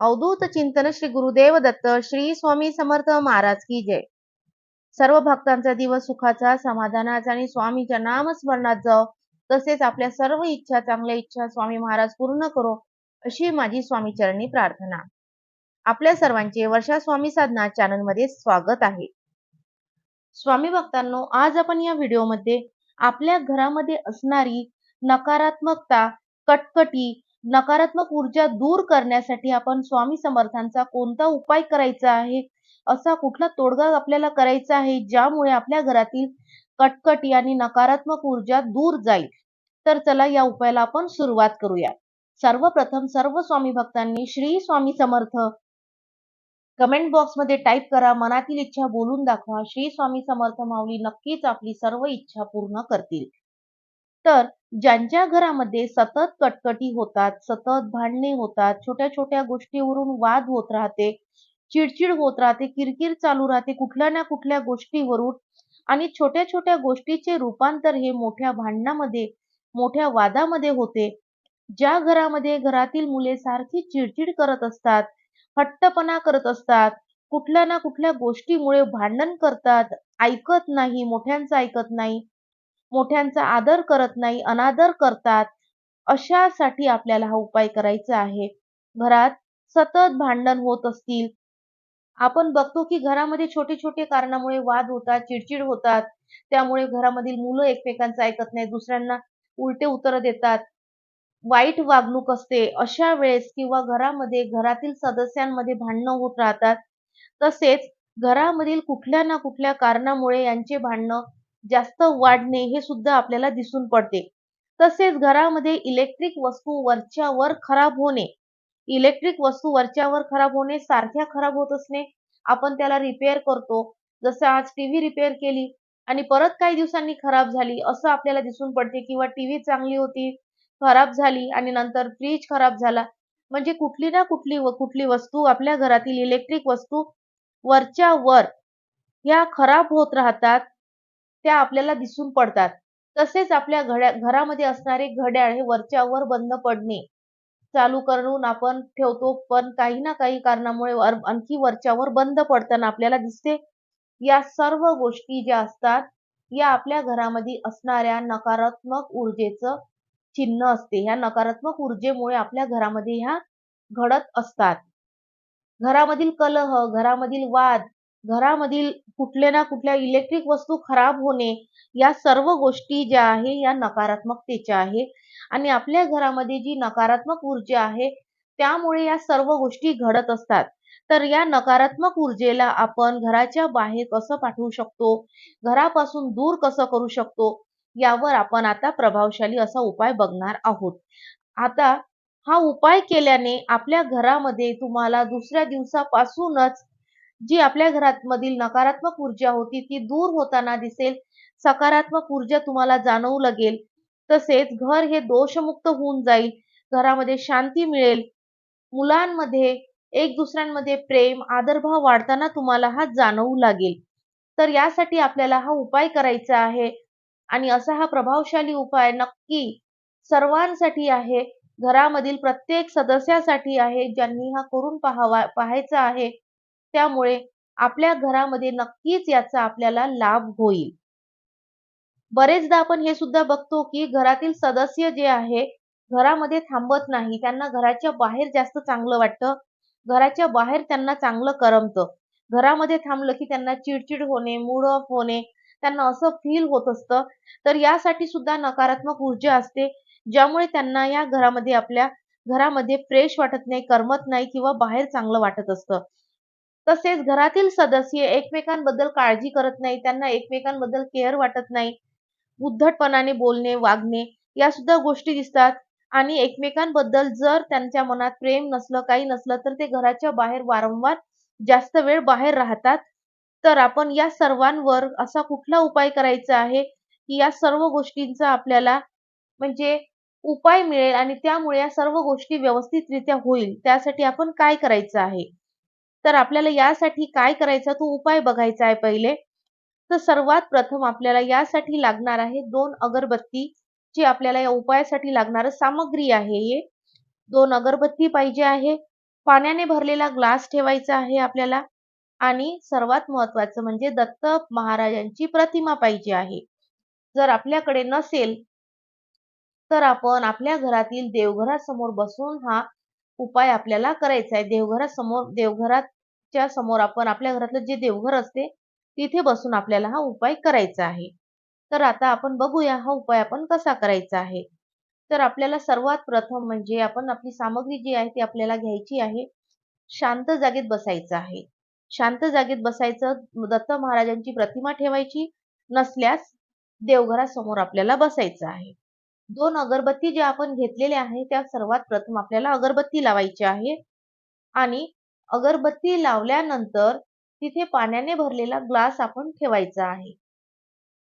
अवधूत चिंतन श्री गुरुदेव दत्त श्री स्वामी समर्थ महाराज की जय. सर्व भक्तांचा दिवस सुखाचा समाधानाचा आणि स्वामीच्या नामस्मरणात जाओ. तसेच आपल्या सर्व इच्छा चांगल्या इच्छा स्वामी महाराज पूर्ण करो अशी माझी स्वामी चरणी प्रार्थना. आपल्या सर्वांचे वर्षा स्वामी साधना चॅनलमध्ये स्वागत आहे. स्वामी भक्तांनो आज आपण या व्हिडिओमध्ये आपल्या घरामध्ये असणारी नकारात्मकता कटकटी नकारात्मक ऊर्जा दूर करण्यासाठी आपण स्वामी समर्थांचा कोणता उपाय करायचा आहे? असा कुठला तोडगा आपल्याला करायचा आहे? ज्यामुळे आपल्या घरातील कटकटी आणि नकारात्मक ऊर्जा दूर जाईल. तर चला या उपायाला आपण सुरुवात करूया. सर्वप्रथम सर्व स्वामी भक्तांनी श्री स्वामी समर्थ कमेंट बॉक्समध्ये टाईप करा. मनातील इच्छा बोलून दाखवा. श्री स्वामी समर्थ माऊली नक्कीच आपली सर्व इच्छा पूर्ण करतील. तर ज्यांच्या घरामध्ये सतत कटकटी होतात सतत भांडणे होतात छोट्या छोट्या गोष्टीवरून वाद होत राहते चिडचिड होत राहते किरकिर चालू राहते कुठल्या ना कुठल्या गोष्टीवरून आणि छोट्या छोट्या गोष्टीचे रूपांतर हे मोठ्या भांडणामध्ये मोठ्या वादामध्ये होते. ज्या घरामध्ये घरातील मुले सारखी चिडचिड करत असतात हट्टपणा करत असतात कुठल्या ना कुठल्या गोष्टीमुळे भांडण करतात ऐकत नाही मोठ्यांचं ऐकत नाही मोठ्यांचा आदर करत नाही अनादर करतात अशासाठी आपल्याला हा उपाय करायचा आहे. घरात सतत भांडण होत असतील. आपण बघतो की घरामध्ये छोटे छोटे कारणामुळे वाद होतात चिडचिड होतात. त्यामुळे घरामधील मुलं एकमेकांचं ऐकत नाही दुसऱ्यांना उलटे उत्तर देतात. वाईट वागणूक असते. अशा वेळेस किंवा घरामध्ये घरातील सदस्यांमध्ये भांडणं होत राहतात. तसेच घरामधील कुठल्या ना कुठल्या कारणामुळे यांचे भांडणं जास्त वाढणे हे सुद्धा आपल्याला दिसून पडते. तसेच घरामध्ये इलेक्ट्रिक वस्तू वरच्या वर खराब होणे इलेक्ट्रिक वस्तू वरच्या वर खराब होणे सारख्या खराब होत असणे आपण त्याला रिपेअर करतो. जसं आज टीव्ही रिपेअर केली आणि परत काही दिवसांनी खराब झाली असं आपल्याला दिसून पडते किंवा टीव्ही चांगली होती खराब झाली आणि नंतर फ्रीज खराब झाला. म्हणजे कुठली ना कुठली कुठली वस्तू आपल्या घरातील इलेक्ट्रिक वस्तू वरच्या वर या खराब होत राहतात त्या आपल्याला दिसून पडतात. तसेच आपल्या घड्या घरामध्ये असणारे घड्याळ हे वरच्यावर बंद पडणे. चालू करून आपण ठेवतो पण काही ना काही कारणामुळे आणखी वरच्यावर बंद पडताना आपल्याला दिसते. या सर्व गोष्टी ज्या असतात या आपल्या घरामध्ये असणाऱ्या नकारात्मक ऊर्जेचं चिन्ह असते. ह्या नकारात्मक ऊर्जेमुळे आपल्या घरामध्ये ह्या घडत असतात. घरामधील कलह घरामधील वाद घरामधील कुठल्या ना कुठल्या इलेक्ट्रिक वस्तू खराब होणे या सर्व गोष्टी ज्या आहे या नकारात्मकतेच्या आहे. आणि आपल्या घरामध्ये जी नकारात्मक ऊर्जा आहे त्यामुळे या सर्व गोष्टी घडत असतात. तर या नकारात्मक ऊर्जेला आपण घराच्या बाहेर कसं पाठवू शकतो? घरापासून दूर कसं करू शकतो? यावर आपण आता प्रभावशाली असा उपाय बघणार आहोत. आता हा उपाय केल्याने आपल्या घरामध्ये तुम्हाला दुसऱ्या दिवसापासूनच जी आपल्या घरात मधील नकारात्मक ऊर्जा होती ती दूर होताना दिसेल. सकारात्मक ऊर्जा तुम्हाला जाणवू लागेल. तसेच घर हे दोषमुक्त होऊन जाईल. घरामध्ये शांती मिळेल. मुलांमध्ये एक दुसऱ्यांमध्ये प्रेम आदरभाव वाढताना तुम्हाला हा जाणवू लागेल. तर यासाठी आपल्याला हा उपाय करायचा आहे. आणि असा हा प्रभावशाली उपाय नक्की सर्वांसाठी आहे. घरामधील प्रत्येक सदस्यासाठी आहे. ज्यांनी हा करून पाहावा पाहायचा आहे. त्यामुळे आपल्या घरामध्ये नक्कीच याचा आपल्याला लाभ होईल. बरेचदा आपण हे सुद्धा बघतो की घरातील सदस्य जे आहे घरामध्ये थांबत नाही. त्यांना घराच्या बाहेर जास्त चांगलं वाटतं. घराच्या बाहेर त्यांना चांगलं करमतं. घरामध्ये थांबलं की त्यांना चिडचिड होणे मूड ऑफ होणे त्यांना असं फील होत असतं. तर यासाठी सुद्धा नकारात्मक ऊर्जा असते ज्यामुळे त्यांना या घरामध्ये आपल्या घरामध्ये फ्रेश वाटत नाही करमत नाही किंवा बाहेर चांगलं वाटत असतं. तसेच घरातील सदस्य एकमेकांबद्दल काळजी करत नाही त्यांना एकमेकांबद्दल केअर वाटत नाही उद्धटपणाने बोलणे वागणे या सुद्धा गोष्टी दिसतात. आणि एकमेकांबद्दल जर त्यांच्या मनात प्रेम नसलं काही नसलं तर ते घराच्या बाहेर वारंवार जास्त वेळ बाहेर राहतात. तर आपण या सर्वांवर असा कुठला उपाय करायचा आहे की या सर्व गोष्टींचा आपल्याला म्हणजे उपाय मिळेल आणि त्यामुळे या सर्व गोष्टी व्यवस्थितरित्या होईल त्यासाठी आपण काय करायचं आहे? तर आपल्याला यासाठी काय करायचा? तो उपाय बघायचा आहे पहिले. तर सर्वात प्रथम आपल्याला यासाठी लागणार आहे दोन अगरबत्ती जी आपल्याला या उपायासाठी लागणार सामग्री आहे हे. दोन अगरबत्ती पाहिजे आहे. पाण्याने भरलेला ग्लास ठेवायचा आहे आपल्याला. आणि सर्वात महत्वाचं म्हणजे दत्त महाराजांची प्रतिमा पाहिजे आहे. जर आपल्याकडे नसेल तर आपण आपल्या घरातील देवघरासमोर बसून हा उपाय आपल्याला करायचा आहे. देवघरासमोर देवघराच्या समोर आपण आपल्या घरातलं जे देवघर असते तिथे बसून आपल्याला हा उपाय करायचा आहे. तर आता आपण बघूया हा उपाय आपण कसा करायचा आहे. तर आपल्याला सर्वात प्रथम म्हणजे आपण आपली सामग्री जी आहे ती आपल्याला घ्यायची आहे. शांत जागेत बसायचं आहे. शांत जागेत बसायचं दत्त महाराजांची प्रतिमा ठेवायची नसल्यास देवघरासमोर आपल्याला बसायचं आहे. दोन अगरबत्ती ज्या आपण घेतलेल्या आहे त्या सर्वात प्रथम आपल्याला अगरबत्ती लावायची आहे. आणि अगरबत्ती लावल्यानंतर तिथे पाण्याने भरलेला ग्लास आपण ठेवायचा आहे.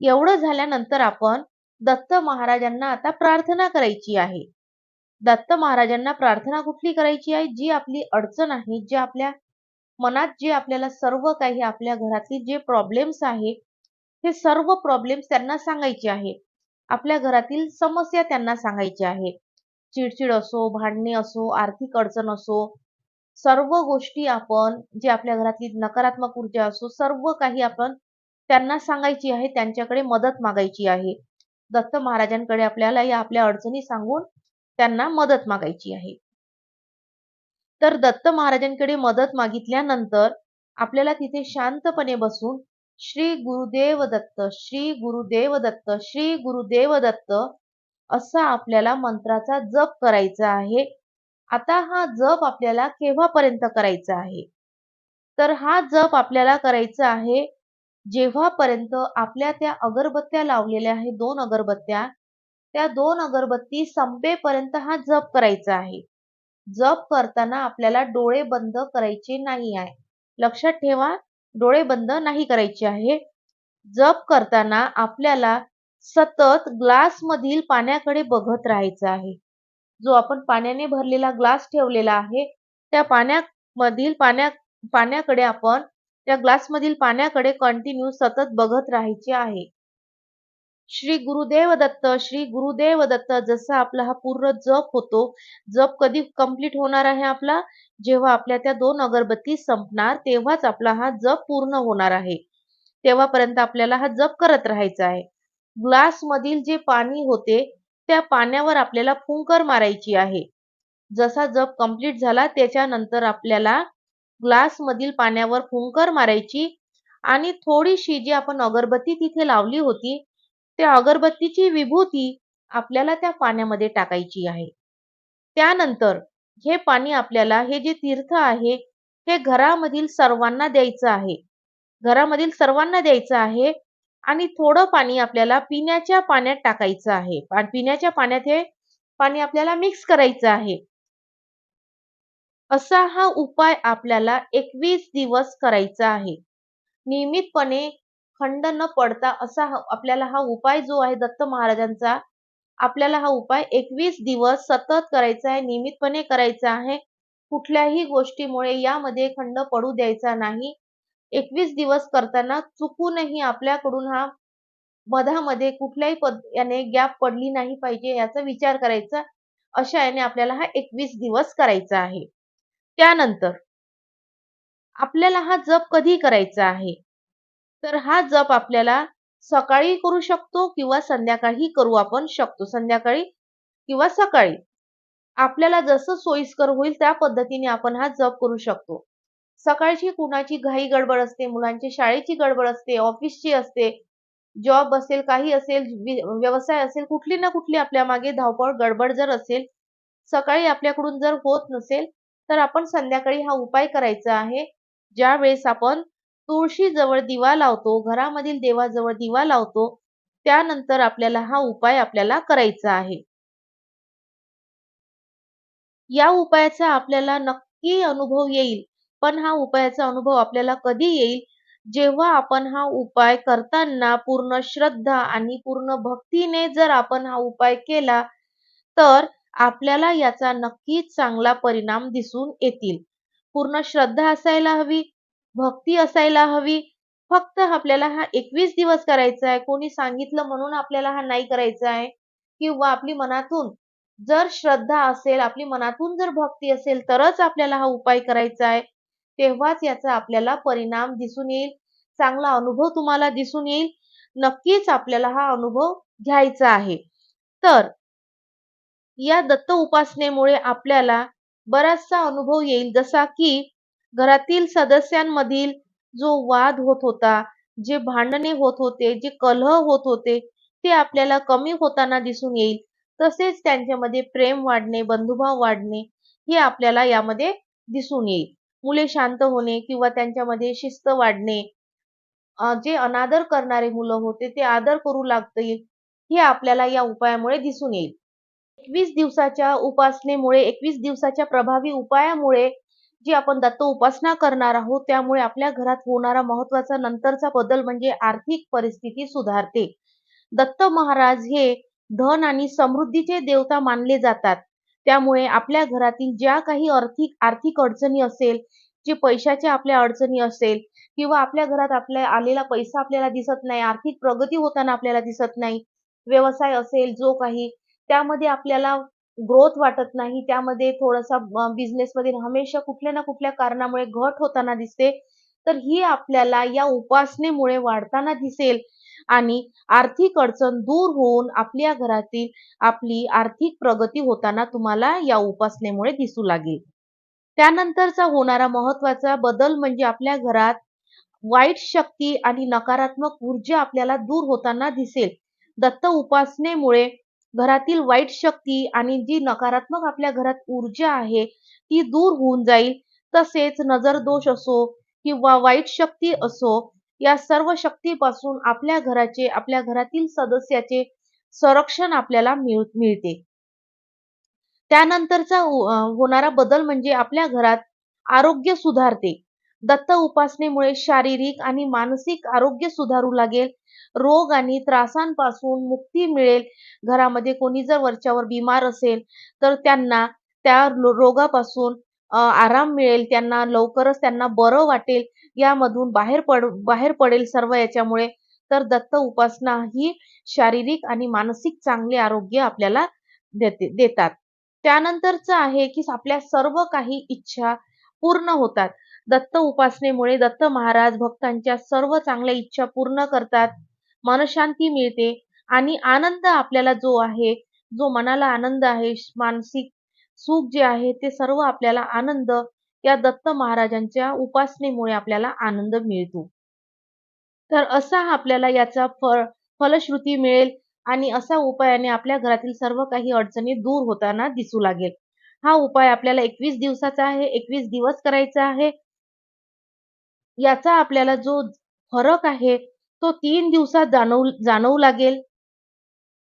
एवढं झाल्यानंतर आपण दत्त महाराजांना आता प्रार्थना करायची आहे. दत्त महाराजांना प्रार्थना कुठली करायची आहे? जी आपली अडचण आहे जी आपल्या मनात जे आपल्याला सर्व काही आपल्या घरातील जे प्रॉब्लेम्स आहे हे सर्व प्रॉब्लेम्स त्यांना सांगायचे आहे. आपल्या घरातील समस्या त्यांना सांगायच्या आहे. चिडचिड असो भांडणे असो आर्थिक अडचण असो सर्व गोष्टी आपण जे आपल्या घरातली नकारात्मक ऊर्जा असो सर्व काही आपण त्यांना सांगायची आहे त्यांच्याकडे मदत मागायची आहे. दत्त महाराजांकडे आपल्याला या आपल्या अडचणी सांगून त्यांना मदत मागायची आहे. तर दत्त महाराजांकडे मदत मागितल्यानंतर आपल्याला तिथे शांतपणे बसून श्री गुरुदेव दत्त श्री गुरुदेव दत्त श्री गुरुदेव दत्त असा आपल्याला मंत्राचा जप करायचा आहे. आता हा जप आपल्याला केव्हापर्यंत करायचा आहे? तर हा जप आपल्याला करायचा आहे जेव्हापर्यंत आपल्या त्या अगरबत्त्या लावलेल्या आहे दोन अगरबत्त्या त्या दोन अगरबत्ती संपेपर्यंत हा जप करायचा आहे. जप करताना आपल्याला डोळे बंद करायचे नाही आहे. लक्षात ठेवा डोळे बंद नाही करायचे आहे. जप करताना आपल्याला सतत ग्लास मधील पाण्याकडे बघत राहायचं आहे. जो आपण पाण्याने भरलेला ग्लास ठेवलेला आहे त्या पाण्यामधील पाण्या पाण्याकडे आपण त्या ग्लासमधील पाण्याकडे कंटिन्यू सतत बघत राहायचे आहे. श्री गुरुदेव दत्त श्री गुरुदेव दत्त जसा आपला हा पूर्ण जप होतो जप कधी कंप्लीट होणार आहे आपला? जेव्हा आपल्या त्या दोन अगरबत्ती संपणार तेव्हाच आपला हा जप पूर्ण होणार आहे. तेव्हापर्यंत आपल्याला हा जप करत राहायचा आहे. ग्लास मधील जे पाणी होते त्या पाण्यावर आपल्याला फुंकर मारायची आहे. जसा जप कंप्लीट झाला त्याच्यानंतर आपल्याला ग्लास मधील पाण्यावर फुंकर मारायची आणि थोडीशी जी आपण अगरबत्ती तिथे लावली होती त्या अगरबत्तीची विभूती आपल्याला त्या पाण्यामध्ये टाकायची आहे. त्यानंतर हे पाणी आपल्याला हे जे तीर्थ आहे हे घरामधील सर्वांना द्यायचं आहे. घरामधील सर्वांना द्यायचं आहे आणि थोडं पाणी आपल्याला पिण्याच्या पाण्यात टाकायचं आहे. पिण्याच्या पाण्यात हे पाणी आपल्याला मिक्स करायचं आहे. असा हा उपाय आपल्याला एकवीस दिवस करायचा आहे. नियमितपणे खंड न पडता असा आपल्याला हा उपाय जो आहे दत्त महाराजांचा आपल्याला हा उपाय एकवीस दिवस सतत करायचा आहे नियमितपणे करायचा आहे. कुठल्याही गोष्टीमुळे यामध्ये खंड पडू द्यायचा नाही. एकवीस दिवस करताना चुकूनही आपल्याकडून हा मधामध्ये कुठल्याही पद याने गॅप पडली नाही पाहिजे याचा विचार करायचा. अशा याने आपल्याला हा एकवीस दिवस करायचा आहे. त्यानंतर आपल्याला हा जप कधी करायचा आहे? तर हा जप आपल्याला सकाळी करू शकतो किंवा संध्याकाळी करू आपण शकतो. संध्याकाळी किंवा सकाळी. आपल्याला जसं सोयीस्कर होईल त्या पद्धतीने आपण हा जप करू शकतो. सकाळची कुणाची घाई गडबड असते मुलांची शाळेची गडबड असते ऑफिसची असते जॉब असेल काही असेल व्यवसाय असेल कुठली ना कुठली आपल्या मागे धावपळ गडबड जर असेल सकाळी आपल्याकडून जर होत नसेल तर आपण संध्याकाळी हा उपाय करायचा आहे. ज्या वेळेस आपण तुळशीजवळ दिवा लावतो घरामधील देवाजवळ दिवा लावतो त्यानंतर आपल्याला हा उपाय आपल्याला करायचा आहे. या उपायाचा आपल्याला नक्की अनुभव येईल पण हा उपायाचा अनुभव आपल्याला कधी येईल? जेव्हा आपण हा उपाय करताना पूर्ण श्रद्धा आणि पूर्ण भक्तीने जर आपण हा उपाय केला तर आपल्याला याचा नक्कीच चांगला परिणाम दिसून येतील. पूर्ण श्रद्धा असायला हवी भक्ती असायला हवी फक्त आपल्याला हा एकवीस दिवस करायचा आहे कोणी सांगितलं म्हणून आपल्याला हा नाही करायचा आहे किंवा आपली मनातून जर श्रद्धा असेल, आपली मनातून जर भक्ती असेल तरच आपल्याला हा उपाय करायचा आहे. तेव्हाच याचा आपल्याला परिणाम दिसून येईल. चांगला अनुभव तुम्हाला दिसून येईल. नक्कीच आपल्याला हा अनुभव घ्यायचा आहे. तर या दत्त उपासनेमुळे आपल्याला बराचसा अनुभव येईल जसा की घरातील सदस्यांमधील जो वाद होत होता, जे भांडणे होत होते, जे कलह होत होते, ते आपल्याला कमी होताना दिसून येईल. तसेच त्यांच्यामध्ये प्रेम वाढणे, बंधुभाव वाढणे हे आपल्याला यामध्ये दिसून येईल. मुले शांत होणे किंवा त्यांच्यामध्ये शिस्त वाढणे, जे अनादर करणारे मुलं होते ते आदर करू लागतील, हे आपल्याला या उपायामुळे दिसून येईल. 21 दिवसाच्या उपासनेमुळे 21 दिवसाच्या प्रभावी उपायामुळे जी आपण दत्त उपासना करणार आहोत त्यामुळे आपल्या घरात होणारा महत्त्वाचा नंतरचा बदल म्हणजे आर्थिक परिस्थिती सुधारते. दत्त महाराज हे धन आणि समृद्धीचे देवता मानले जातात. त्यामुळे आपल्या घरातील ज्या काही आर्थिक आर्थिक अडचणी असेल, जे पैशाच्या आपल्या अडचणी असेल किंवा आपल्या घरात आपल्या आलेला पैसा आपल्याला दिसत नाही, आर्थिक प्रगती होताना आपल्याला दिसत नाही, व्यवसाय असेल जो काही त्यामध्ये आपल्याला ग्रोथ वाटत नाही, त्यामध्ये थोडासा बिझनेसमध्ये हमेशा कुठल्या ना कुठल्या कारणामुळे घट होताना दिसते. तर ही आपल्याला या उपासनेमुळे वाढताना दिसेल आणि आर्थिक अडचण दूर होऊन आपल्या घरातील आपली आर्थिक प्रगती होताना तुम्हाला या उपासनेमुळे दिसू लागेल. त्यानंतरचा होणारा महत्त्वाचा बदल म्हणजे आपल्या घरात वाईट शक्ती आणि नकारात्मक ऊर्जा आपल्याला दूर होताना दिसेल. दत्त उपासनेमुळे घरातील वाईट शक्ती आणि जी नकारात्मक आपल्या घरात ऊर्जा आहे ती दूर होऊन जाईल. तसेच नजर दोष असो किंवा वाईट शक्ती असो या सर्व शक्तीपासून आपल्या घराचे आपल्या घरातील सदस्याचे संरक्षण आपल्याला मिळते. त्यानंतरचा होणारा बदल म्हणजे आपल्या घरात आरोग्य सुधारते. दत्त उपासनेमुळे शारीरिक आणि मानसिक आरोग्य सुधारू लागेल. रोग आणि त्रासांपासून मुक्ती मिळेल. घरामध्ये कोणी जर वरच्यावर बिमार असेल तर त्यांना त्या रोगापासून आराम मिळेल. त्यांना लवकरच त्यांना बरं वाटेल. यामधून बाहेर पड बाहेर पडेल सर्व याच्यामुळे. तर दत्त उपासना ही शारीरिक आणि मानसिक चांगले आरोग्य आपल्याला देते देतात. त्यानंतरच आहे की आपल्या सर्व काही इच्छा पूर्ण होतात. दत्त उपासनेमुळे दत्त महाराज भक्तांच्या सर्व चांगल्या इच्छा पूर्ण करतात. मनशांती मिळते आणि आनंद आपल्याला जो आहे, जो मनाला आनंद आहे, मानसिक सुख जे आहे ते सर्व आपल्याला आनंद या दत्त महाराजांच्या उपासनेमुळे आपल्याला आनंद मिळतो. तर असा आपल्याला याचा फळ फलश्रुती मिळेल आणि असा उपायाने आपल्या घरातील सर्व काही अडचणी दूर होताना दिसू लागेल. हा उपाय आपल्याला 21 दिवसाचा आहे. 21 दिवस करायचा आहे. याचा आपल्याला जो फरक आहे तो तीन दिवसात जाणवू जाणवू लागेल.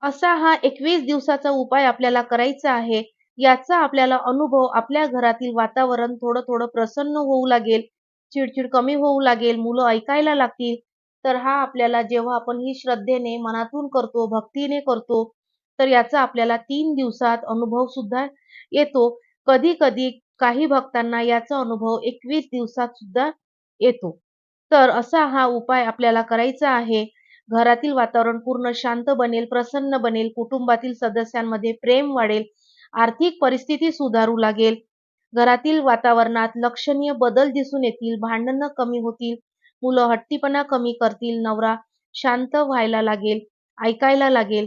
असा हा 21 दिवसाचा उपाय आपल्याला करायचा आहे. याचा आपल्याला अनुभव आपल्या घरातील वातावरण थोडं-थोडं प्रसन्न होऊ लागेल. चिडचिड कमी होऊ लागेल. मुलं ऐकायला लागतील. तर हा आपल्याला जेव्हा आपण ही श्रद्धेने मनातून करतो, भक्तीने करतो, तर याचा आपल्याला तीन दिवसात अनुभव सुद्धा येतो. कधी-कधी काही भक्तांना याचा अनुभव 21 दिवसात सुद्धा येतो. तर असा हा उपाय आपल्याला करायचा आहे. घरातील वातावरण पूर्ण शांत बनेल, प्रसन्न बनेल, कुटुंबातील सदस्यांमध्ये प्रेम वाढेल, आर्थिक परिस्थिती सुधारू लागेल, घरातील वातावरणात लक्षणीय बदल दिसून येतील, भांडणं कमी होतील, मुलं हट्टीपणा कमी करतील, नवरा शांत व्हायला लागेल, ऐकायला लागेल.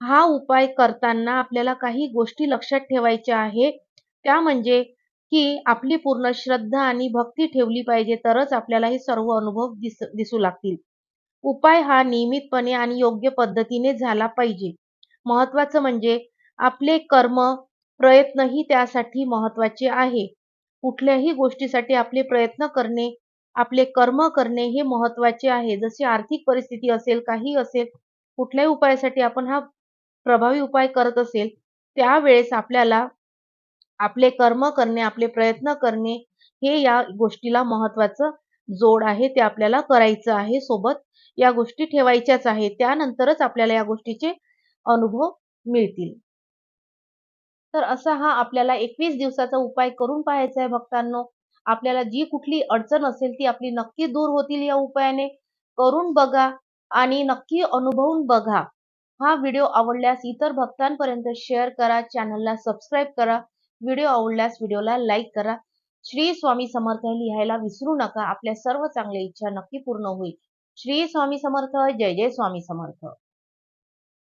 हा उपाय करताना आपल्याला काही गोष्टी लक्षात ठेवायच्या आहे. त्या म्हणजे की आपली पूर्ण श्रद्धा आणि भक्ती ठेवली पाहिजे तरच आपल्याला हे सर्व अनुभव दिस दिसू लागतील. उपाय हा नियमितपणे आणि योग्य पद्धतीने झाला पाहिजे. महत्वाचं म्हणजे आपले कर्म, प्रयत्नही त्यासाठी महत्त्वाचे आहे. कुठल्याही गोष्टीसाठी आपले प्रयत्न करणे, आपले कर्म करणे हे महत्त्वाचे आहे. जशी आर्थिक परिस्थिती असेल, काही असेल, कुठल्याही उपायासाठी आपण हा प्रभावी उपाय करत असेल, त्यावेळेस आपल्याला आपले कर्म करणे, आपले प्रयत्न करणे हे या गोष्टीला महत्वाचं जोड आहे. ते आपल्याला करायचं आहे. सोबत या गोष्टी ठेवायच्याच आहे त्यानंतरच आपल्याला या गोष्टीचे अनुभव मिळतील. तर असा हा आपल्याला 21 दिवसाचा उपाय करून पाहायचा आहे भक्तांनो. आपल्याला जी कुठली अडचण असेल ती आपली नक्की दूर होतील या उपायाने. करून बघा आणि नक्की अनुभवून बघा. हा व्हिडिओ आवडल्यास इतर भक्तांपर्यंत शेअर करा चॅनलला सबस्क्राईब करा. व्हिडिओ आवडल्यास व्हिडिओला लाईक करा. श्री स्वामी समर्थ लिहायला विसरू नका. आपल्या सर्व चांगल्या इच्छा नक्की पूर्ण होईल. श्री स्वामी समर्थ जय जय स्वामी समर्थ.